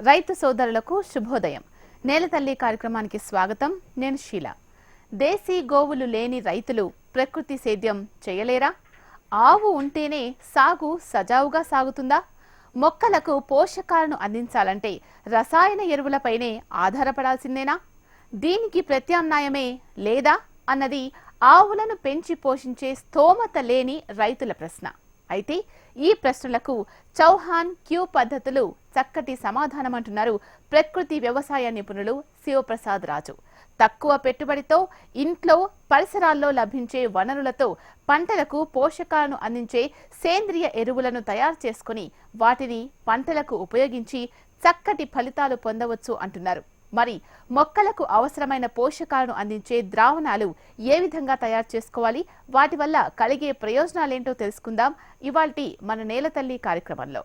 రైతు సోదరులకు శుభోదయం. నేలతల్లి కార్యక్రమానికి స్వాగతం. నేను షీల దేశీ గోవులు లేని రైతులు ప్రకృతి సేద్యం చేయలేరా? ఆవు ఉంటేనే సాగు సజావుగా సాగుతుందా? మొక్కలకు పోషకాలను అందించాలంటే రసాయన ఎరువులపైనే ఆధారపడాల్సిందేనా? దీనికి ప్రత్యామ్నాయమే లేదా? అన్నది ఆవులను పెంచి పోషించే స్తోమత లేని రైతుల ప్రశ్న. అయితే ఈ ప్రశ్నలకు చౌహాన్ క్యూ పద్ధతులు చక్కటి సమాధానమంటున్నారు ప్రకృతి వ్యవసాయ నిపుణులు శివప్రసాద్ రాజు. తక్కువ పెట్టుబడితో ఇంట్లో పరిసరాల్లో లభించే వనరులతో పంటలకు పోషకాలను అందించే సేంద్రియ ఎరువులను తయారు చేసుకుని వాటిని పంటలకు ఉపయోగించి చక్కటి ఫలితాలు పొందవచ్చు అంటున్నారు. మరి మొక్కలకు అవసరమైన పోషకాలను అందించే ద్రావణాలు ఏ విధంగా తయారు చేసుకోవాలి? వాటి వల్ల కలిగే ప్రయోజనాలేంటో తెలుసుకుందాం. ఇవాల్టి మన నేల తల్లి కార్యక్రమంలో.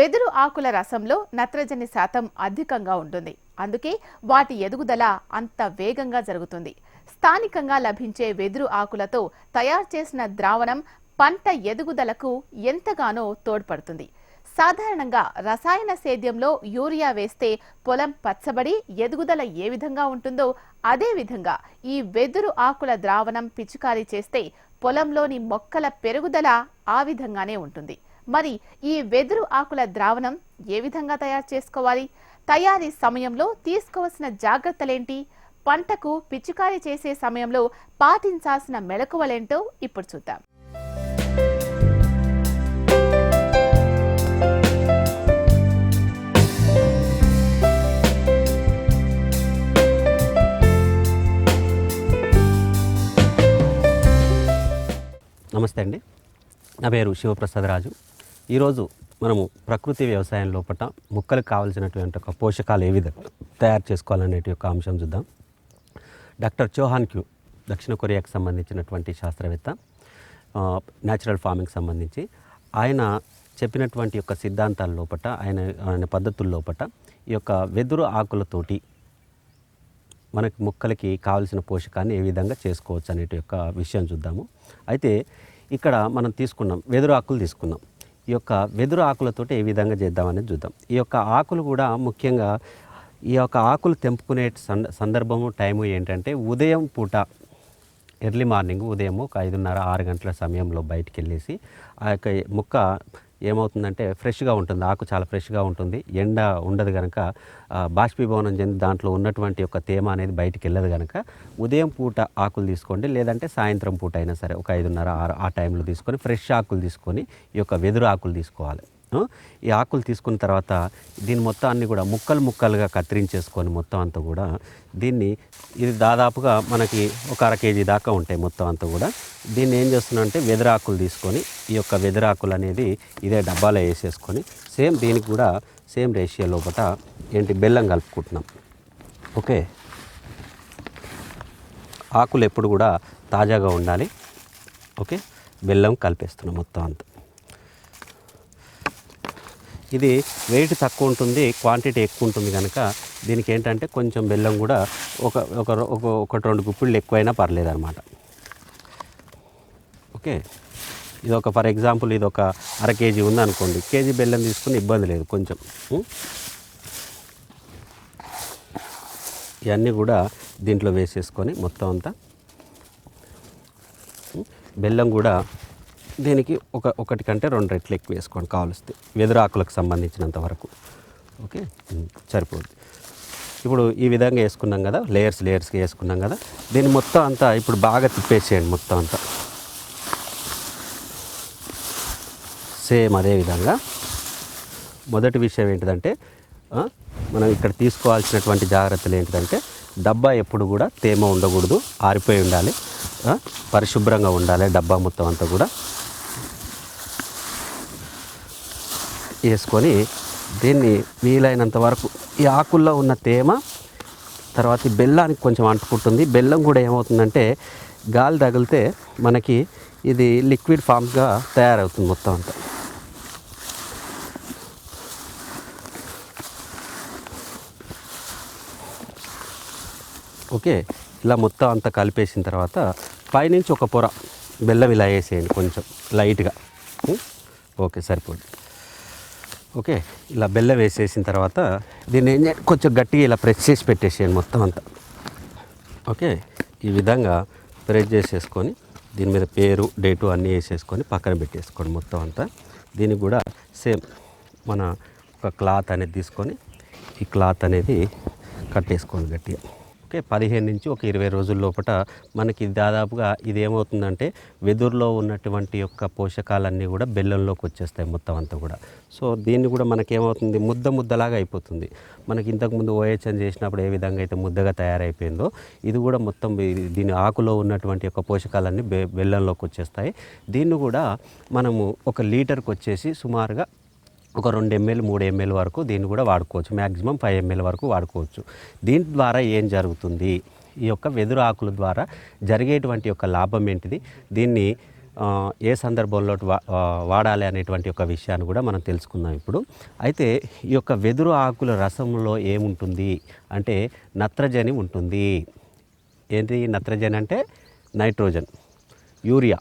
వెదురు ఆకుల రసంలో నత్రజని శాతం అధికంగా ఉంటుంది. అందుకే వాటి ఎదుగుదల అంత వేగంగా జరుగుతుంది. స్థానికంగా లభించే వెదురు ఆకులతో తయారు చేసిన ద్రావణం పంట ఎదుగుదలకు ఎంతగానో తోడ్పడుతుంది. సాధారణంగా రసాయన సేద్యంలో యూరియా వేస్తే పొలం పచ్చబడి ఎదుగుదల ఏ విధంగా ఉంటుందో అదే విధంగా ఈ వెదురు ఆకుల ద్రావణం పిచికారీ చేస్తే పొలంలోని మొక్కల పెరుగుదల ఆ విధంగానే ఉంటుంది. మరి ఈ వెదురు ఆకుల ద్రావణం ఏ విధంగా తయారు చేసుకోవాలి? తయారీ సమయంలో తీసుకోవాల్సిన జాగ్రత్తలేంటి? పంటకు పిచికారీ చేసే సమయంలో పాటించాల్సిన మెలకువలేంటో ఇప్పుడు చూద్దాం. నమస్తే అండి. నా పేరు శివప్రసాద్ రాజు ఈరోజు మనము ప్రకృతి వ్యవసాయం లోపల మొక్కలకు కావాల్సినటువంటి ఒక పోషకాలు ఏ విధంగా తయారు చేసుకోవాలనే యొక్క అంశం చూద్దాం. డాక్టర్ చౌహాన్ క్యూ దక్షిణ కొరియాకు సంబంధించినటువంటి శాస్త్రవేత్త న్యాచురల్ ఫార్మింగ్ సంబంధించి. ఆయన చెప్పినటువంటి యొక్క సిద్ధాంతాల లోపల ఆయన ఆయన పద్ధతుల లోపల ఈ యొక్క వెదురు ఆకులతోటి మనకి మొక్కలకి కావలసిన పోషకాన్ని ఏ విధంగా చేసుకోవచ్చు అనేటి యొక్క విషయం చూద్దాము. అయితే ఇక్కడ మనం తీసుకున్నాం వెదురు ఆకులు తీసుకున్నాం. ఈ యొక్క వెదురు ఆకులతోటి ఏ విధంగా చేద్దామనేది చూద్దాం. ఈ యొక్క ఆకులు కూడా ముఖ్యంగా ఈ యొక్క ఆకులు తెంపుకునే సంద సందర్భము టైము ఏంటంటే ఉదయం పూట ఎర్లీ మార్నింగ్ ఉదయం ఒక ఐదున్నర ఆరు గంటల సమయంలో బయటికి వెళ్ళేసి ఆ యొక్క మొక్క ఏమవుతుందంటే ఫ్రెష్గా ఉంటుంది ఆకు చాలా ఫ్రెష్గా ఉంటుంది. ఎండ ఉండదు కనుక బాష్పీభవనం చెంది దాంట్లో ఉన్నటువంటి యొక్క తేమ అనేది బయటికి వెళ్ళదు కనుక ఉదయం పూట ఆకులు తీసుకోండి లేదంటే సాయంత్రం పూట అయినా సరే ఒక ఐదున్నర ఆరు ఆ టైంలో తీసుకొని ఫ్రెష్ ఆకులు తీసుకొని ఈ యొక్క వెదురు ఆకులు తీసుకోవాలి. ఈ ఆకులు తీసుకున్న తర్వాత దీని మొత్తం అన్ని కూడా ముక్కలు ముక్కలుగా కత్తిరించేసుకొని మొత్తం అంతా కూడా దీన్ని ఇది దాదాపుగా మనకి ఒక అర కేజీ దాకా ఉంటాయి మొత్తం అంతా కూడా. దీన్ని ఏం చేస్తున్నాం అంటే వెదరాకులు తీసుకొని ఈ యొక్క వెదరాకులు అనేది ఇదే డబ్బాలో వేసేసుకొని సేమ్ దీనికి కూడా సేమ్ రేషియో లోపల ఏంటి బెల్లం కలుపుకుంటున్నాం. ఓకే? ఆకులు ఎప్పుడు కూడా తాజాగా ఉండాలి. ఓకే? బెల్లం కలిపేస్తున్నాం మొత్తం అంతా. ఇది వెయిట్ తక్కువ ఉంటుంది క్వాంటిటీ ఎక్కువ ఉంటుంది కనుక దీనికి ఏంటంటే కొంచెం బెల్లం కూడా ఒక ఒక ఒక ఒకటి రెండు గుప్పిళ్ళు ఎక్కువైనా పర్లేదు అనమాట ఓకే? ఇది ఒక ఫర్ ఎగ్జాంపుల్ ఇది ఒక అర కేజీ ఉందనుకోండి కేజీ బెల్లం తీసుకుని ఇబ్బంది లేదు కొంచెం. ఇవన్నీ కూడా దీంట్లో వేసేసుకొని మొత్తం అంతా. బెల్లం కూడా దీనికి ఒక ఒకటి కంటే రెండు రెట్లు ఎక్కువ వేసుకోండి కావలిస్తే. వెదురాకులకు సంబంధించినంత వరకు. ఓకే? ఉం, సరిపోద్ది. ఇప్పుడు ఈ విధంగా వేసుకున్నాం కదా లేయర్స్ లేయర్స్గా వేసుకున్నాం కదా దీన్ని మొత్తం అంతా ఇప్పుడు బాగా తిప్పేసేయండి మొత్తం అంతా. సేమ్ అదే విధంగా. మొదటి విషయం ఏంటిదంటే మనం ఇక్కడ తీసుకోవాల్సినటువంటి జాగ్రత్తలు ఏంటిదంటే డబ్బా ఎప్పుడు కూడా తేమ ఉండకూడదు ఆరిపోయి ఉండాలి పరిశుభ్రంగా ఉండాలి డబ్బా మొత్తం అంతా కూడా. వేసుకొని దీన్ని వీలైనంత వరకు ఈ ఆకుల్లో ఉన్న తేమ తర్వాత బెల్లానికి కొంచెం అంటుకుంటుంది. బెల్లం కూడా ఏమవుతుందంటే గాలి తగిలితే మనకి ఇది లిక్విడ్ ఫామ్గా తయారవుతుంది మొత్తం అంతా. ఓకే ఇలా మొత్తం అంతా కలిపేసిన తర్వాత పైనుంచి ఒక పొర బెల్లం ఇలా వేసేయండి కొంచెం లైట్గా. ఓకే సరిపోద్ది ఓకే ఇలా బెల్లం వేసేసిన తర్వాత దీన్ని ఏం కొంచెం గట్టిగా ఇలా ప్రెస్ చేసి పెట్టేసేయండి మొత్తం అంతా. ఓకే ఈ విధంగా ప్రెస్ చేసేసుకొని దీని మీద పేరు డేటు అన్నీ వేసేసుకొని పక్కన పెట్టేసుకోండి మొత్తం అంతా. దీనికి కూడా సేమ్ మన ఒక క్లాత్ అనేది తీసుకొని ఈ క్లాత్ అనేది కట్టేసుకోండి గట్టిగా. ఓకే పదిహేను నుంచి ఒక ఇరవై రోజుల లోపల మనకి దాదాపుగా ఇది ఏమవుతుందంటే వెదురులో ఉన్నటువంటి యొక్క పోషకాలన్నీ కూడా బెల్లంలోకి వచ్చేస్తాయి మొత్తం అంతా కూడా. సో దీన్ని కూడా మనకేమవుతుంది? ముద్ద ముద్దలాగా అయిపోతుంది. మనకి ఇంతకుముందు ఓహెచ్ఎన్ చేసినప్పుడు ఏ విధంగా అయితే ముద్దగా తయారైపోయిందో ఇది కూడా మొత్తం దీని ఆకులో ఉన్నటువంటి యొక్క పోషకాలన్నీ బె బెల్లంలోకి వచ్చేస్తాయి. దీన్ని కూడా మనము ఒక లీటర్కి వచ్చేసి సుమారుగా ఒక రెండు ఎంఎల్ మూడు ఎంఎల్ వరకు దీన్ని కూడా వాడుకోవచ్చు. మ్యాక్సిమం ఫైవ్ ఎంఎల్ వరకు వాడుకోవచ్చు. దీని ద్వారా ఏం జరుగుతుంది? ఈ యొక్క వెదురు ఆకుల ద్వారా జరిగేటువంటి యొక్క లాభం ఏంటిది? దీన్ని ఏ సందర్భంలో వా- వాడాలి అనేటువంటి ఒక విషయాన్ని కూడా మనం తెలుసుకుందాం ఇప్పుడు. అయితే ఈ యొక్క వెదురు ఆకుల రసంలో ఏముంటుంది? అంటే నత్రజని ఉంటుంది. ఏంటి నత్రజని అంటే? నైట్రోజన్. యూరియా.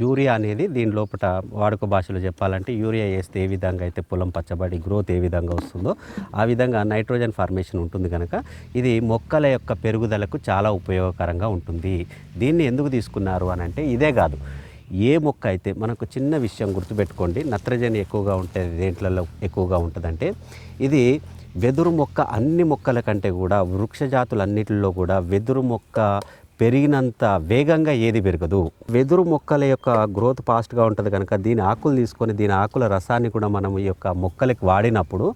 యూరియా అనేది దీని లోపల వాడుక భాషలో చెప్పాలంటే యూరియా వేస్తే ఏ విధంగా అయితే పొలం పచ్చబడి గ్రోత్ ఏ విధంగా వస్తుందో ఆ విధంగా నైట్రోజన్ ఫార్మేషన్ ఉంటుంది కనుక ఇది మొక్కల యొక్క పెరుగుదలకు చాలా ఉపయోగకరంగా ఉంటుంది. దీన్ని ఎందుకు తీసుకున్నారు అని అంటే ఇదే కాదు. ఏ మొక్క అయితే మనకు చిన్న విషయం గుర్తుపెట్టుకోండి. నత్రజని ఎక్కువగా ఉంటుంది దేంట్లలో ఎక్కువగా ఉంటుందంటే ఇది వెదురు మొక్క అన్ని మొక్కల కంటే కూడా వృక్ష జాతులన్నిటిలో కూడా వెదురు మొక్క పెరిగినంత వేగంగా ఏది పెరగదు. వెదురు మొక్కల యొక్క గ్రోత్ ఫాస్ట్గా ఉంటుంది కనుక దీని ఆకులు తీసుకొని దీని ఆకుల రసాన్ని కూడా మనం ఈ యొక్క మొక్కలకి వాడినప్పుడు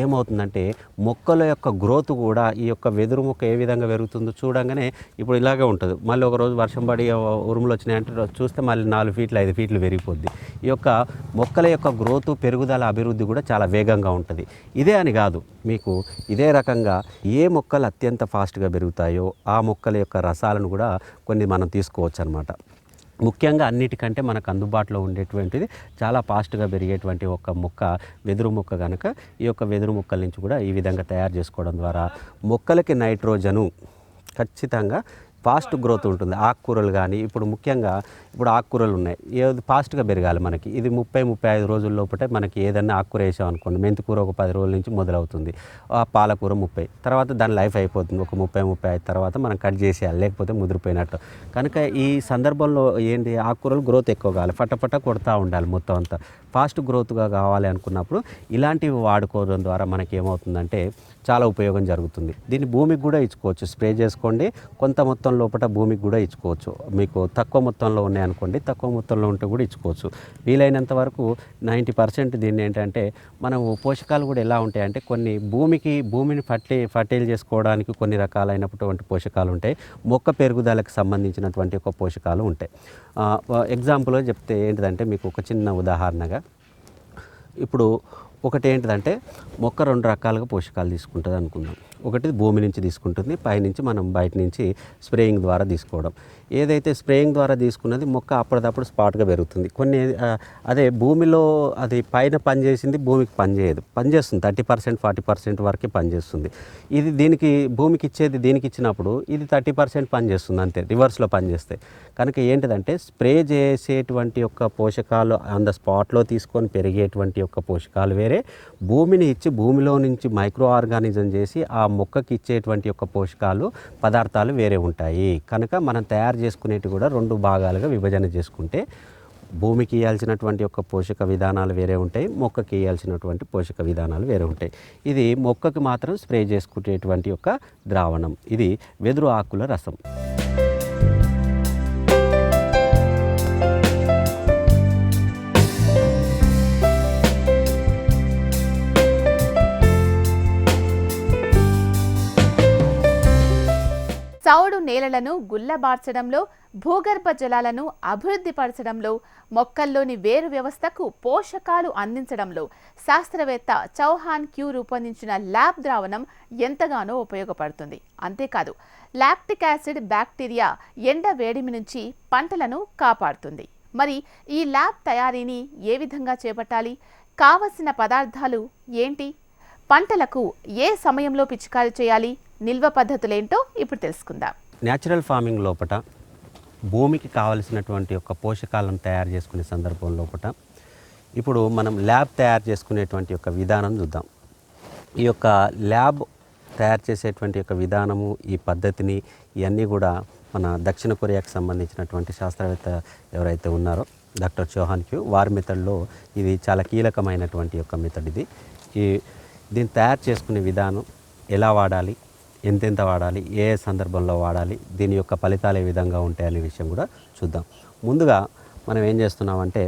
ఏమవుతుందంటే మొక్కల యొక్క గ్రోత్ కూడా ఈ యొక్క వెదురు మొక్క ఏ విధంగా పెరుగుతుందో చూడంగానే ఇప్పుడు ఇలాగే ఉంటుంది. మళ్ళీ ఒక రోజు వర్షం పడి ఉరుములు వచ్చినాయంటే చూస్తే మళ్ళీ నాలుగు ఫీట్లు ఐదు ఫీట్లు పెరిగిపోద్ది. ఈ యొక్క మొక్కల యొక్క గ్రోత్ పెరుగుదల అభివృద్ధి కూడా చాలా వేగంగా ఉంటుంది. ఇదే అని కాదు మీకు ఇదే రకంగా ఏ మొక్కలు అత్యంత ఫాస్ట్గా పెరుగుతాయో ఆ మొక్కల యొక్క రసాలను కూడా కొన్ని మనం తీసుకోవచ్చు అనమాట ముఖ్యంగా అన్నిటికంటే మనకు అందుబాటులో ఉండేటువంటిది చాలా ఫాస్ట్గా పెరిగేటువంటి ఒక మొక్క వెదురు మొక్క కనుక ఈ యొక్క వెదురు మొక్కల నుంచి కూడా ఈ విధంగా తయారు చేసుకోవడం ద్వారా మొక్కలకి నైట్రోజను ఖచ్చితంగా ఫాస్ట్ గ్రోత్ ఉంటుంది. ఆకుకూరలు కానీ ఇప్పుడు ముఖ్యంగా ఇప్పుడు ఆకుకూరలు ఉన్నాయి ఏది ఫాస్ట్గా పెరగాలి మనకి. ఇది ముప్పై ముప్పై ఐదు రోజుల లోపటే మనకి ఏదన్నా ఆకుకూర వేసాం అనుకోండి. మెంతికూర ఒక పది రోజుల నుంచి మొదలవుతుంది. ఆ పాలకూర ముప్పై. తర్వాత దాని లైఫ్ అయిపోతుంది. ఒక ముప్పై ముప్పై ఐదు తర్వాత మనం కట్ చేసేయాలి. లేకపోతే ముదిరిపోయినట్టు. కనుక ఈ సందర్భంలో ఏంటి? ఆకుకూరలు గ్రోత్ ఎక్కువ కావాలి. ఫటఫట కొడతా ఉండాలి మొత్తం అంతా. ఫాస్ట్ గ్రోత్గా కావాలి అనుకున్నప్పుడు ఇలాంటివి వాడుకోవడం ద్వారా మనకి ఏమవుతుందంటే చాలా ఉపయోగం జరుగుతుంది. దీన్ని భూమికి కూడా ఇచ్చుకోవచ్చు. స్ప్రే చేసుకోండి. కొంత మొత్తం లోపల భూమికి కూడా ఇచ్చుకోవచ్చు. మీకు తక్కువ మొత్తంలో ఉన్నాయనుకోండి తక్కువ మొత్తంలో ఉంటే కూడా ఇచ్చుకోవచ్చు. వీలైనంత వరకు నైంటీ పర్సెంట్ దీన్ని ఏంటంటే మనం పోషకాలు కూడా ఎలా ఉంటాయంటే కొన్ని భూమికి భూమిని ఫర్టి ఫర్టైల్ చేసుకోవడానికి కొన్ని రకాలైనటువంటి పోషకాలు ఉంటాయి. మొక్క పెరుగుదలకు సంబంధించినటువంటి ఒక పోషకాలు ఉంటాయి. ఎగ్జాంపుల్ చెప్తే ఏంటిదంటే మీకు ఒక చిన్న ఉదాహరణగా ఇప్పుడు ఒకటి ఏంటిదంటే మొక్క రెండు రకాలుగా పోషకాలు తీసుకుంటుంది అనుకుందాం. ఒకటి భూమి నుంచి తీసుకుంటుంది పైనుంచి మనం బయట నుంచి స్ప్రేయింగ్ ద్వారా తీసుకోవడం. ఏదైతే స్ప్రేయింగ్ ద్వారా తీసుకున్నది మొక్క అప్పటిదప్పుడు స్పాట్గా పెరుగుతుంది. కొన్ని అదే భూమిలో అది పైన పనిచేసింది భూమికి పనిచేయదు. పనిచేస్తుంది. థర్టీ పర్సెంట్ ఫార్టీ పర్సెంట్ వరకే పనిచేస్తుంది. ఇది దీనికి భూమికి ఇచ్చేది దీనికి ఇచ్చినప్పుడు ఇది థర్టీ పర్సెంట్ పనిచేస్తుంది అంతే రివర్స్లో పనిచేస్తాయి. కనుక ఏంటిదంటే స్ప్రే చేసేటువంటి యొక్క పోషకాలు ఆన్ ద స్పాట్లో తీసుకొని పెరిగేటువంటి యొక్క పోషకాలు వేరే. భూమిని ఇచ్చి భూమిలో నుంచి మైక్రో ఆర్గానిజం చేసి ఆ మొక్కకి ఇచ్చేటువంటి యొక్క పోషకాలు పదార్థాలు వేరే ఉంటాయి. కనుక మనం తయారు చేసుకునేవి కూడా రెండు భాగాలుగా విభజన చేసుకుంటే భూమికి ఇవ్వాల్సినటువంటి యొక్క పోషక విధానాలు వేరే ఉంటాయి మొక్కకి ఇవ్వాల్సినటువంటి పోషక విధానాలు వేరే ఉంటాయి. ఇది మొక్కకి మాత్రం స్ప్రే చేసుకునేటువంటి యొక్క ద్రావణం. ఇది వెదురు ఆకుల రసం. చౌడు నేలలను గుల్లబార్చడంలో భూగర్భ జలాలను అభివృద్ధి పరచడంలో మొక్కల్లోని వేరు వ్యవస్థకు పోషకాలు అందించడంలో శాస్త్రవేత్త చౌహాన్ క్యూ రూపొందించిన ల్యాబ్ ద్రావణం ఎంతగానో ఉపయోగపడుతుంది. అంతేకాదు లాక్టిక్ యాసిడ్ బ్యాక్టీరియా ఎండ వేడిమి నుంచి పంటలను కాపాడుతుంది. మరి ఈ ల్యాబ్ తయారీని ఏ విధంగా చేపట్టాలి? కావలసిన పదార్థాలు ఏంటి? పంటలకు ఏ సమయంలో పిచికారీ చేయాలి? నిల్వ పద్ధతులేంటో ఇప్పుడు తెలుసుకుందాం. న్యాచురల్ ఫార్మింగ్ లోపట భూమికి కావలసినటువంటి యొక్క పోషకాలను తయారు చేసుకునే సందర్భం లోపల ఇప్పుడు మనం ల్యాబ్ తయారు చేసుకునేటువంటి యొక్క విధానం చూద్దాం. ఈ యొక్క ల్యాబ్ తయారు చేసేటువంటి యొక్క విధానము ఈ పద్ధతిని ఇవన్నీ కూడా మన దక్షిణ కొరియాకి సంబంధించినటువంటి శాస్త్రవేత్త ఎవరైతే ఉన్నారో డాక్టర్ చౌహాన్ క్యూ వారి మెథడ్లో ఇది చాలా కీలకమైనటువంటి యొక్క మెథడ్ ఇది. ఈ దీన్ని తయారు చేసుకునే విధానం ఎలా వాడాలి ఎంతెంత వాడాలి ఏ ఏ సందర్భంలో వాడాలి దీని యొక్క ఫలితాలు ఏ విధంగా ఉంటాయి అనే విషయం కూడా చూద్దాం. ముందుగా మనం ఏం చేస్తున్నామంటే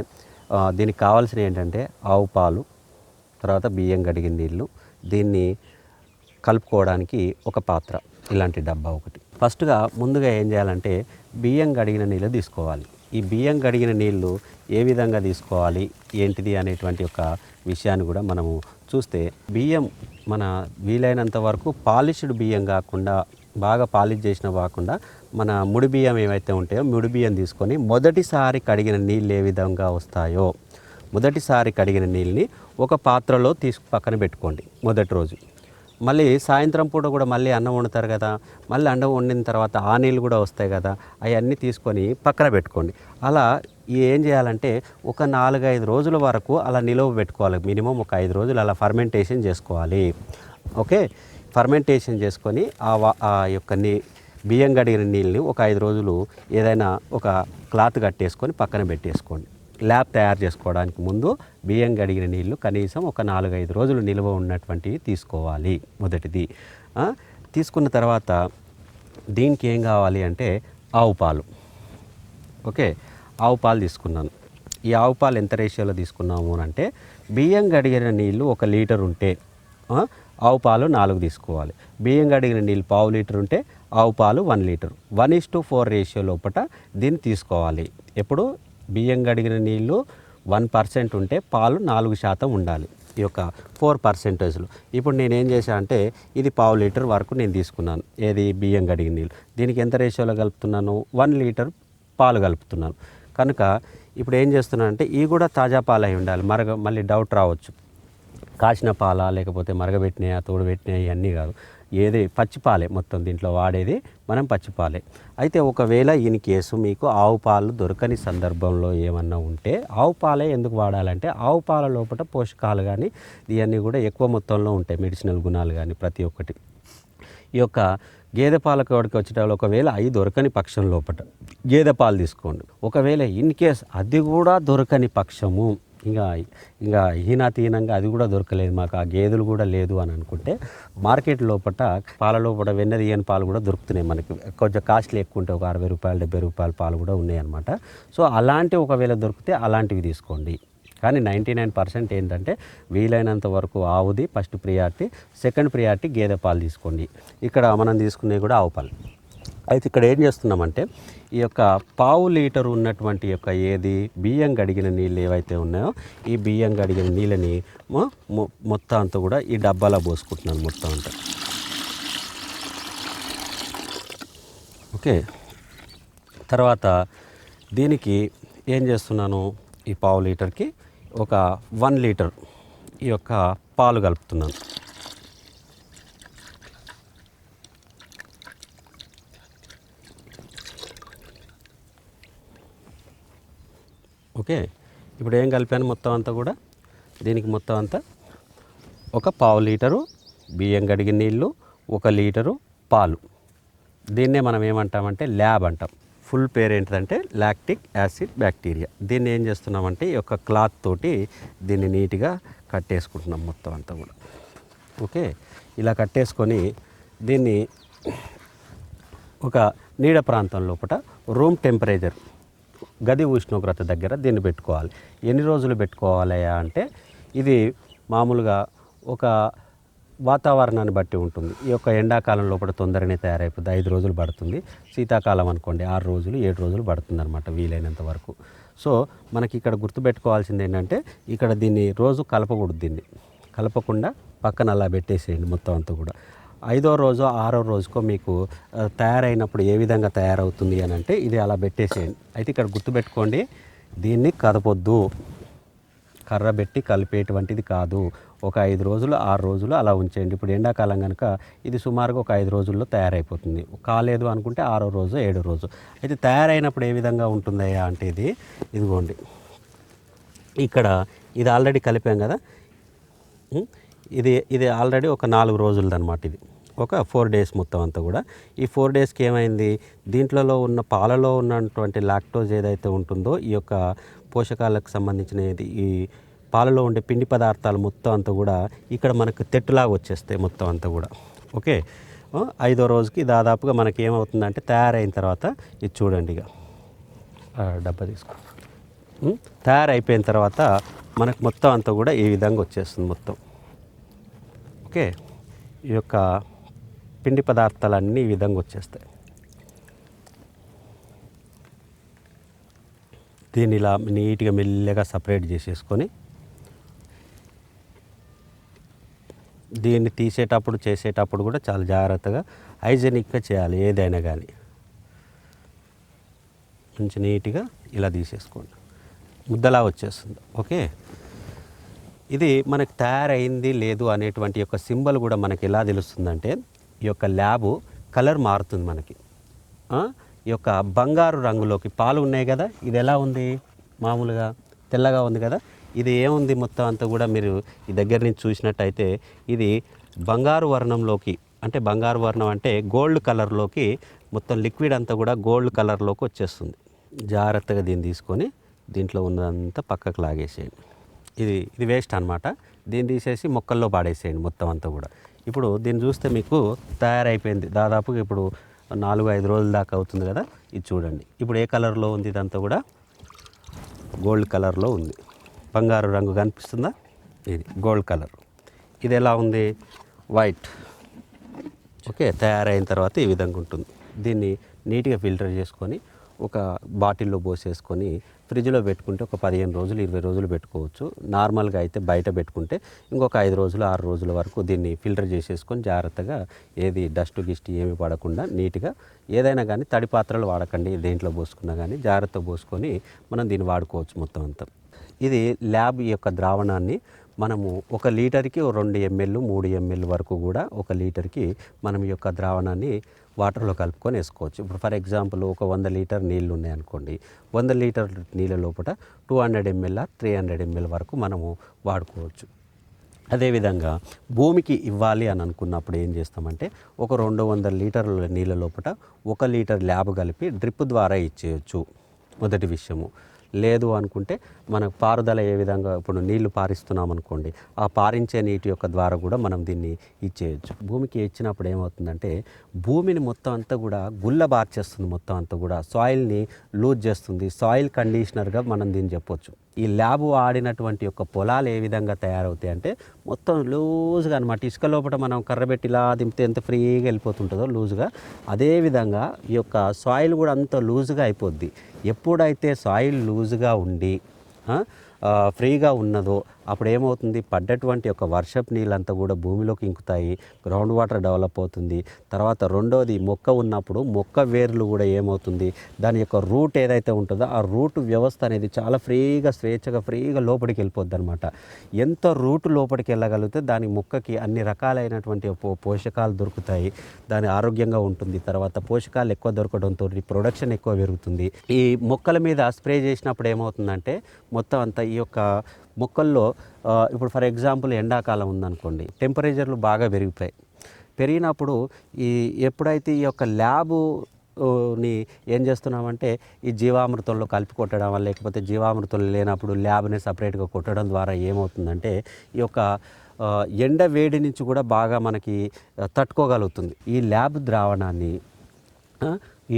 దీనికి కావాల్సిన ఏంటంటే ఆవు పాలు తర్వాత బియ్యం కడిగిన నీళ్ళు దీన్ని కలుపుకోవడానికి ఒక పాత్ర ఇలాంటి డబ్బా ఒకటి. ఫస్ట్గా ముందుగా ఏం చేయాలంటే బియ్యం కడిగిన నీళ్ళు తీసుకోవాలి. ఈ బియ్యం కడిగిన నీళ్ళు ఏ విధంగా తీసుకోవాలి ఏంటిది అనేటువంటి ఒక విషయాన్ని కూడా మనము చూస్తే బియ్యం మన వీలైనంత వరకు పాలిష్డ్ బియ్యం కాకుండా బాగా పాలిష్ చేసిన కాకుండా మన ముడి బియ్యం ఏవైతే ఉంటాయో ముడి బియ్యం తీసుకొని మొదటిసారి కడిగిన నీళ్ళు ఏ విధంగా వస్తాయో మొదటిసారి కడిగిన నీళ్ళని ఒక పాత్రలో తీసు పక్కన పెట్టుకోండి మొదటి రోజు. మళ్ళీ సాయంత్రం పూట కూడా మళ్ళీ అన్నం వండుతారు కదా మళ్ళీ అన్నం వండిన తర్వాత ఆ నీళ్ళు కూడా వస్తాయి కదా అవన్నీ తీసుకొని పక్కన పెట్టుకోండి. అలా ఏం చేయాలంటే ఒక నాలుగైదు రోజుల వరకు అలా నిలువ పెట్టుకోవాలి. మినిమం ఒక ఐదు రోజులు అలా ఫర్మెంటేషన్ చేసుకోవాలి. ఓకే? ఫర్మెంటేషన్ చేసుకొని ఆ వా- ఆ యొక్క నీ బియ్యం కడిగిన నీళ్ళని ఒక ఐదు రోజులు ఏదైనా ఒక క్లాత్ కట్టేసుకొని పక్కన పెట్టేసుకోండి. ల్యాబ్ తయారు చేసుకోవడానికి ముందు బియ్యం కడిగిన నీళ్ళు కనీసం ఒక నాలుగైదు రోజులు నిల్వ ఉన్నటువంటివి తీసుకోవాలి. మొదటిది. తీసుకున్న తర్వాత దీనికి ఏం కావాలి అంటే ఆవు పాలు. ఓకే? ఆవు పాలు తీసుకున్నాను. ఈ ఆవు పాలు ఎంత రేషియోలో తీసుకున్నాము అని అంటే బియ్యం కడిగిన నీళ్ళు ఒక లీటర్ ఉంటే ఆవు పాలు నాలుగు తీసుకోవాలి. బియ్యం కడిగిన నీళ్ళు పావు లీటర్ ఉంటే ఆవు పాలు one litre. One is to four ratio లోపల దీన్ని తీసుకోవాలి. ఎప్పుడు? బియ్యం కడిగిన నీళ్ళు వన్ పర్సెంట్ ఉంటే పాలు నాలుగు శాతం ఉండాలి. ఈ యొక్క ఫోర్ పర్సెంటేజ్లు. ఇప్పుడు నేను ఏం చేశా అంటే ఇది పావు లీటర్ వరకు నేను తీసుకున్నాను. ఏది? బియ్యం కడిగిన నీళ్ళు. దీనికి ఎంత రేషియోలో కలుపుతున్నాను? వన్ లీటర్ పాలు కలుపుతున్నాను. కనుక ఇప్పుడు ఏం చేస్తున్నాను అంటే ఇవి కూడా తాజా పాలు అయి ఉండాలి. మరగ మళ్ళీ డౌట్ రావచ్చు. కాచిన పాల లేకపోతే మరగబెట్టినాయా తోడుబెట్టినాయి ఇవన్నీ కాదు. ఏది? పచ్చిపాలే మొత్తం దీంట్లో వాడేది మనం పచ్చిపాలే అయితే ఒకవేళ ఇన్ కేసు మీకు ఆవు పాలు దొరకని సందర్భంలో ఏమన్నా ఉంటే ఆవు పాలే ఎందుకు వాడాలంటే ఆవు పాల లోపల పోషకాలు కానీ ఇవన్నీ కూడా ఎక్కువ మొత్తంలో ఉంటాయి మెడిసినల్ గుణాలు కానీ ప్రతి ఒక్కటి. ఈ యొక్క గేదె పాల కోడికి వచ్చేటప్పుడు ఒకవేళ అవి దొరకని పక్షం లోపల గేదె పాలు తీసుకోండి. ఒకవేళ ఇన్ కేస్ అది కూడా దొరకని పక్షము ఇంకా ఇంకా హీనాతీనంగా అది కూడా దొరకలేదు. మాకు ఆ గేదెలు కూడా లేదు అని అనుకుంటే మార్కెట్ లోపల పాల లోపల వెన్న తీయని పాలు కూడా దొరుకుతున్నాయి మనకి. కొంచెం కాస్ట్లీ ఎక్కువ ఉంటే ఒక అరవై రూపాయలు డెబ్బై రూపాయల పాలు కూడా ఉన్నాయి అనమాట సో అలాంటి ఒకవేళ దొరికితే అలాంటివి తీసుకోండి. కానీ నైంటీ నైన్ పర్సెంట్ ఏంటంటే వీలైనంత వరకు ఆవుది ఫస్ట్ ప్రియారిటీ. సెకండ్ ప్రియారిటీ గేదె పాలు తీసుకోండి. ఇక్కడ మనం తీసుకునేవి కూడా ఆవు పాలు. అయితే ఇక్కడ ఏం చేస్తున్నామంటే ఈ యొక్క పావు లీటర్ ఉన్నటువంటి యొక్క ఏది బియ్యం గడిగిన నీళ్ళు ఏవైతే ఉన్నాయో ఈ బియ్యం గడిగిన నీళ్ళని మొత్తం అంతా కూడా ఈ డబ్బాలో పోసుకుంటున్నాను మొత్తం అంతా. ఓకే. తర్వాత దీనికి ఏం చేస్తున్నాను? ఈ పావు లీటర్కి ఒక వన్ లీటర్ ఈ యొక్క పాలు కలుపుతున్నాను. ఓకే. ఇప్పుడు ఏం కలిపాను మొత్తం అంతా కూడా? దీనికి మొత్తం అంతా ఒక పావు లీటరు బియ్యం కడిగిన నీళ్ళు ఒక లీటరు పాలు. దీన్నే మనం ఏమంటామంటే ల్యాబ్ అంటాం. ఫుల్ పేరు ఏంటిదంటే లాక్టిక్ యాసిడ్ బ్యాక్టీరియా. దీన్ని ఏం చేస్తున్నామంటే ఈ యొక్క క్లాత్ తోటి దీన్ని నీట్గా కట్టేసుకుంటున్నాం మొత్తం అంతా కూడా. ఓకే. ఇలా కట్టేసుకొని దీన్ని ఒక నీడ ప్రాంతం లోపల రూమ్ టెంపరేచర్ గది ఉష్ణోగ్రత దగ్గర దీన్ని పెట్టుకోవాలి. ఎన్ని రోజులు పెట్టుకోవాలి అంటే ఇది మామూలుగా ఒక వాతావరణాన్ని బట్టి ఉంటుంది. ఈ యొక్క ఎండాకాలం లోపల తొందరనే తయారైపోతుంది ఐదు రోజులు పడుతుంది. శీతాకాలం అనుకోండి ఆరు రోజులు ఏడు రోజులు పడుతుంది అనమాట వీలైనంత వరకు. సో మనకి ఇక్కడ గుర్తుపెట్టుకోవాల్సింది ఏంటంటే ఇక్కడ దీన్ని రోజు కలపకూడదు దీన్ని. కలపకుండా పక్కన అలా పెట్టేసేయండి మొత్తం అంతా కూడా. ఐదో రోజు ఆరో రోజుకో మీకు తయారైనప్పుడు ఏ విధంగా తయారవుతుంది అని అంటే ఇది అలా పెట్టేసేయండి. అయితే ఇక్కడ గుర్తుపెట్టుకోండి దీన్ని కదపొద్దు. కర్ర పెట్టి కలిపేటువంటిది కాదు. ఒక ఐదు రోజులు ఆరు రోజులు అలా ఉంచేయండి. ఇప్పుడు ఎండాకాలం కనుక ఇది సుమారుగా ఒక ఐదు రోజుల్లో తయారైపోతుంది. కాలేదు అనుకుంటే ఆరో రోజు ఏడో రోజు. అయితే తయారైనప్పుడు ఏ విధంగా ఉంటుందయ్యా అంటే ఇది ఇదిగోండి. ఇక్కడ ఇది ఆల్రెడీ కలిపాం కదా. ఇది ఇది ఆల్రెడీ ఒక నాలుగు రోజులది అనమాట ఇది. ఒక ఫోర్ డేస్ మొత్తం అంతా కూడా. ఈ ఫోర్ డేస్కి ఏమైంది? దీంట్లో ఉన్న పాలలో ఉన్నటువంటి లాక్టోజ్ ఏదైతే ఉంటుందో ఈ యొక్క పోషకాలకు సంబంధించిన ఇది ఈ పాలలో ఉండే పిండి పదార్థాలు మొత్తం అంతా కూడా ఇక్కడ మనకు తెట్టులాగా వచ్చేస్తాయి మొత్తం అంతా కూడా. ఓకే? ఐదో రోజుకి దాదాపుగా మనకి ఏమవుతుందంటే తయారైన తర్వాత ఇది చూడండి ఇక. డబ్బా తీసుకో. తయారైపోయిన తర్వాత మనకు మొత్తం అంతా కూడా ఈ విధంగా వచ్చేస్తుంది మొత్తం. ఓకే. ఈ యొక్క పిండి పదార్థాలన్నీ ఈ విధంగా వచ్చేస్తాయి. దీన్ని ఇలా నీట్గా మెల్లగా సపరేట్ చేసేసుకొని దీన్ని తీసేటప్పుడు చేసేటప్పుడు కూడా చాలా జాగ్రత్తగా హైజెనిక్గా చేయాలి ఏదైనా కానీ మంచి నీట్గా ఇలా తీసేసుకోండి. ముద్దలా వచ్చేస్తుంది. ఓకే. ఇది మనకు తయారైంది లేదు అనేటువంటి యొక్క సింబల్ కూడా మనకి ఎలా తెలుస్తుందంటే ఈ యొక్క ల్యాబు కలర్ మారుతుంది మనకి. ఈ యొక్క బంగారు రంగులోకి పాలు ఉన్నాయి కదా ఇది ఎలా ఉంది? మామూలుగా తెల్లగా ఉంది కదా. ఇది ఏముంది మొత్తం అంతా కూడా మీరు ఈ దగ్గర నుంచి చూసినట్టయితే ఇది బంగారు వర్ణంలోకి అంటే బంగారు వర్ణం అంటే గోల్డ్ కలర్లోకి మొత్తం లిక్విడ్ అంతా కూడా గోల్డ్ కలర్లోకి వచ్చేస్తుంది. జాగ్రత్తగా దీన్ని తీసుకొని దీంట్లో ఉన్నదంతా పక్కకు లాగేసేయండి. ఇది ఇది వేస్ట్ అనమాట దీన్ని తీసేసి మొక్కల్లో పాడేసేయండి మొత్తం అంతా కూడా. ఇప్పుడు దీన్ని చూస్తే మీకు తయారైపోయింది. దాదాపుగా ఇప్పుడు నాలుగు ఐదు రోజుల దాకా అవుతుంది కదా? ఇది చూడండి. ఇప్పుడు ఏ కలర్లో ఉంది ఇదంతా కూడా? గోల్డ్ కలర్లో ఉంది. బంగారు రంగు కనిపిస్తుందా? ఇది గోల్డ్ కలర్. ఇది ఎలా ఉంది? వైట్ ఓకే తయారైన తర్వాత ఈ విధంగా ఉంటుంది. దీన్ని నీట్గా ఫిల్టర్ చేసుకొని ఒక బాటిల్లో పోసేసుకొని ఫ్రిడ్జ్లో పెట్టుకుంటే ఒక పదిహేను రోజులు ఇరవై రోజులు పెట్టుకోవచ్చు. నార్మల్గా అయితే బయట పెట్టుకుంటే ఇంకొక ఐదు రోజులు ఆరు రోజుల వరకు దీన్ని ఫిల్టర్ చేసేసుకొని జాగ్రత్తగా ఏది డస్ట్ గిస్ట్ ఏమి పడకుండా నీట్గా ఏదైనా కానీ తడి పాత్రలు వాడకండి దేంట్లో పోసుకున్నా కానీ జాగ్రత్త పోసుకొని మనం దీన్ని వాడుకోవచ్చు మొత్తం అంతా. ఇది ల్యాబ్ యొక్క ద్రావణాన్ని మనము ఒక లీటర్కి రెండు ఎంఎల్ మూడు ఎంఎల్ వరకు కూడా ఒక లీటర్కి మనం యొక్క ద్రావణాన్ని వాటర్లో కలుపుకొని వేసుకోవచ్చు. ఇప్పుడు ఫర్ ఎగ్జాంపుల్ ఒక వంద లీటర్ నీళ్ళు ఉన్నాయనుకోండి వంద లీటర్ నీళ్ళ లోపల two hundred ML three hundred ML వరకు మనము వాడుకోవచ్చు. అదేవిధంగా భూమికి ఇవ్వాలి అని అనుకున్నప్పుడు ఏం చేస్తామంటే ఒక రెండు వందల లీటర్ల నీళ్ళ లోపల ఒక లీటర్ ల్యాబ్ కలిపి డ్రిప్ ద్వారా ఇచ్చేయచ్చు. మొదటి విషయము. లేదు అనుకుంటే మనకు పారుదల ఏ విధంగా ఇప్పుడు నీళ్ళు పారిస్తున్నాం అనుకోండి ఆ పారించే నీటి యొక్క ద్వారా కూడా మనం దీన్ని ఇచ్చేయచ్చు. భూమికి ఇచ్చినప్పుడు ఏమవుతుందంటే భూమిని మొత్తం అంతా కూడా గుల్ల బార్చేస్తుంది మొత్తం అంతా కూడా. సాయిల్ని లూజ్ చేస్తుంది. సాయిల్ కండిషనర్గా మనం దీన్ని చెప్పొచ్చు. ఈ ల్యాబ్ ఆడినటువంటి యొక్క పొలాలు ఏ విధంగా తయారవుతాయి అంటే మొత్తం లూజ్గా అనమాట ఇసుక లోపల మనం కర్రబెట్టి ఇలా దింపితే ఎంత ఫ్రీగా వెళ్ళిపోతుంటుందో లూజ్గా. అదేవిధంగా ఈ యొక్క సాయిల్ కూడా అంత లూజ్గా అయిపోద్ది. ఎప్పుడైతే సాయిల్ లూజ్గా ఉండి ఫ్రీగా ఉన్నదో అప్పుడు ఏమవుతుంది పడ్డటువంటి ఒక వర్షపు నీళ్ళంతా కూడా భూమిలోకి ఇంకుతాయి గ్రౌండ్ వాటర్ డెవలప్ అవుతుంది. తర్వాత రెండోది మొక్క ఉన్నప్పుడు మొక్క వేర్లు కూడా ఏమవుతుంది? దాని యొక్క రూట్ ఏదైతే ఉంటుందో ఆ రూట్ వ్యవస్థ అనేది చాలా ఫ్రీగా స్వేచ్ఛగా ఫ్రీగా లోపలికి వెళ్ళిపోద్ది అనమాట ఎంత రూట్ లోపలికి వెళ్ళగలిగితే దాని మొక్కకి అన్ని రకాలైనటువంటి పో పోషకాలు దొరుకుతాయి. దాని ఆరోగ్యంగా ఉంటుంది. తర్వాత పోషకాలు ఎక్కువ దొరకడంతో ప్రొడక్షన్ ఎక్కువ పెరుగుతుంది. ఈ మొక్కల మీద స్ప్రే చేసినప్పుడు ఏమవుతుందంటే మొత్తం అంతా ఈ యొక్క మొక్కల్లో ఇప్పుడు ఫర్ ఎగ్జాంపుల్ ఎండాకాలం ఉందనుకోండి టెంపరేచర్లు బాగా పెరిగిపోయాయి. పెరిగినప్పుడు ఈ ఎప్పుడైతే ఈ యొక్క ల్యాబు ని ఏం చేస్తున్నామంటే ఈ జీవామృతంలో కలిపి కొట్టడం వల్ల లేకపోతే జీవామృతం లేనప్పుడు ల్యాబ్ని సపరేట్గా కొట్టడం ద్వారా ఏమవుతుందంటే ఈ యొక్క ఎండ వేడి నుంచి కూడా బాగా మనకి తట్టుకోగలుగుతుంది. ఈ ల్యాబ్ ద్రావణాన్ని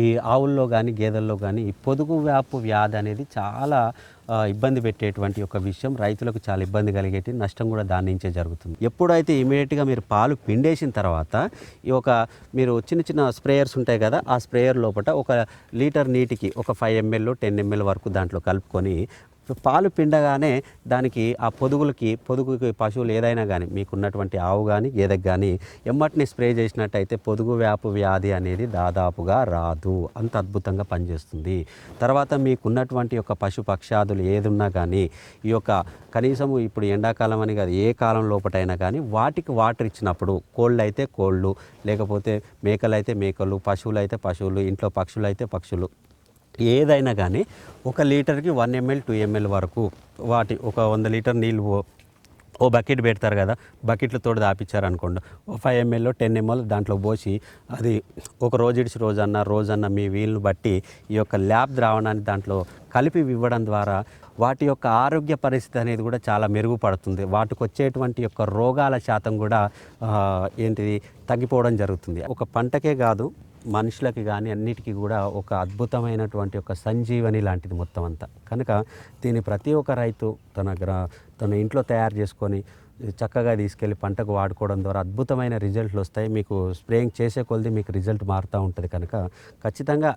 ఈ ఆవుల్లో కానీ గేదెల్లో కానీ ఈ పొదుగు వ్యాపు వ్యాధి అనేది చాలా ఇబ్బంది పెట్టేటువంటి ఒక విషయం. రైతులకు చాలా ఇబ్బంది కలిగేటి నష్టం కూడా దాని నుంచే జరుగుతుంది. ఎప్పుడైతే ఇమీడియట్గా మీరు పాలు పిండేసిన తర్వాత ఈ ఒక మీరు చిన్న చిన్న స్ప్రేయర్స్ ఉంటాయి కదా ఆ స్ప్రేయర్ లోపల ఒక లీటర్ నీటికి ఒక ఫైవ్ ఎంఎల్ టెన్ ఎంఎల్ వరకు దాంట్లో కలుపుకొని పాలు పిండగానే దానికి ఆ పొదుగులకి పొదుగుకి పశువులు ఏదైనా కానీ మీకున్నటువంటి ఆవు కానీ గేదెకి కానీ ఎమ్మటిని స్ప్రే చేసినట్టయితే పొదుగు వ్యాపు వ్యాధి అనేది దాదాపుగా రాదు. అంత అద్భుతంగా పనిచేస్తుంది. తర్వాత మీకున్నటువంటి యొక్క పశు పక్షాదులు ఏదున్నా కానీ ఈ యొక్క కనీసము ఇప్పుడు ఎండాకాలం అని కాదు ఏ కాలం లోపటైనా కానీ వాటికి వాటర్ ఇచ్చినప్పుడు కోళ్ళు అయితే కోళ్ళు లేకపోతే మేకలు అయితే మేకలు పశువులు అయితే పశువులు ఇంట్లో పక్షులు అయితే పక్షులు ఏదైనా కానీ ఒక లీటర్కి వన్ ఎంఎల్ టూ ఎంఎల్ వరకు వాటి ఒక వంద లీటర్ నీళ్ళు ఓ- బకెట్ పెడతారు కదా బకెట్లతో దాపిచ్చారు అనుకోండి. ఓ ఫైవ్ ఎంఎల్ టెన్ ఎంఎల్ దాంట్లో పోసి అది ఒక రోజు ఇడిచి రోజన్న రోజన్న మీ వీలును బట్టి ఈ యొక్క ల్యాబ్ ద్రావణాన్ని దాంట్లో కలిపి ఇవ్వడం ద్వారా వాటి యొక్క ఆరోగ్య పరిస్థితి అనేది కూడా చాలా మెరుగుపడుతుంది. వాటికి వచ్చేటువంటి యొక్క రోగాల శాతం కూడా ఏంటిది తగ్గిపోవడం జరుగుతుంది. ఒక పంటకే కాదు మనుషులకి కానీ అన్నిటికీ కూడా ఒక అద్భుతమైనటువంటి ఒక సంజీవని లాంటిది మొత్తం అంతా. కనుక దీన్ని ప్రతి ఒక్క రైతు తన గ్రా తన ఇంట్లో తయారు చేసుకొని చక్కగా తీసుకెళ్ళి పంటకు వాడుకోవడం ద్వారా అద్భుతమైన రిజల్ట్లు వస్తాయి. మీకు స్ప్రేయింగ్ చేసే కొలది మీకు రిజల్ట్ మారుతూ ఉంటుంది కనుక ఖచ్చితంగా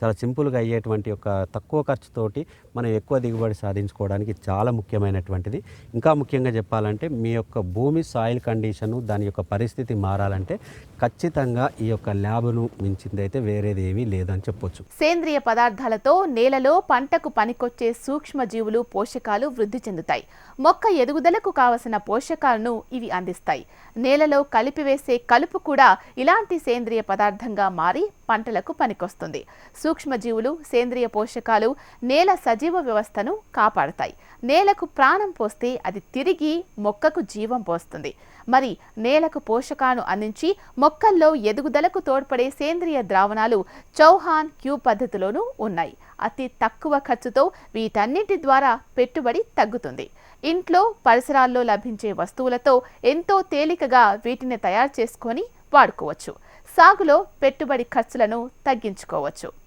చాలా సింపుల్గా అయ్యేటువంటి ఒక తక్కువ ఖర్చుతోటి మనం ఎక్కువ దిగుబడి సాధించుకోవడానికి చాలా ముఖ్యమైనటువంటిది. ఇంకా ముఖ్యంగా చెప్పాలంటే మీ యొక్క భూమి సాయిల్ కండిషను దాని యొక్క పరిస్థితి మారాలంటే ఖచ్చితంగా ఈ యొక్క ల్యాబ్ను మించిందైతే వేరేది ఏమీ లేదని చెప్పొచ్చు. సేంద్రియ పదార్థాలతో నేలలో పంటకు పనికొచ్చే సూక్ష్మజీవులు పోషకాలు వృద్ధి చెందుతాయి. మొక్క ఎదుగుదలకు కావలసిన పోషకాలను ఇవి అందిస్తాయి. నేలలో కలిపివేసే కలుపు కూడా ఇలాంటి సేంద్రియ పదార్థంగా మారి పంటలకు పనికొస్తుంది. సూక్ష్మజీవులు సేంద్రియ పోషకాలు నేల సజీవ వ్యవస్థను కాపాడతాయి. నేలకు ప్రాణం పోస్తే అది తిరిగి మొక్కకు జీవం పోస్తుంది. మరి నేలకు పోషకాలను అందించి మొక్కల్లో ఎదుగుదలకు తోడ్పడే సేంద్రియ ద్రావణాలు చౌహాన్ క్యూ పద్ధతిలోనూ ఉన్నాయి. అతి తక్కువ ఖర్చుతో వీటన్నింటి ద్వారా పెట్టుబడి తగ్గుతుంది. ఇంట్లో పరిసరాల్లో లభించే వస్తువులతో ఎంతో తేలికగా వీటిని తయారు చేసుకొని వాడుకోవచ్చు. సాగులో పెట్టుబడి ఖర్చులను తగ్గించుకోవచ్చు.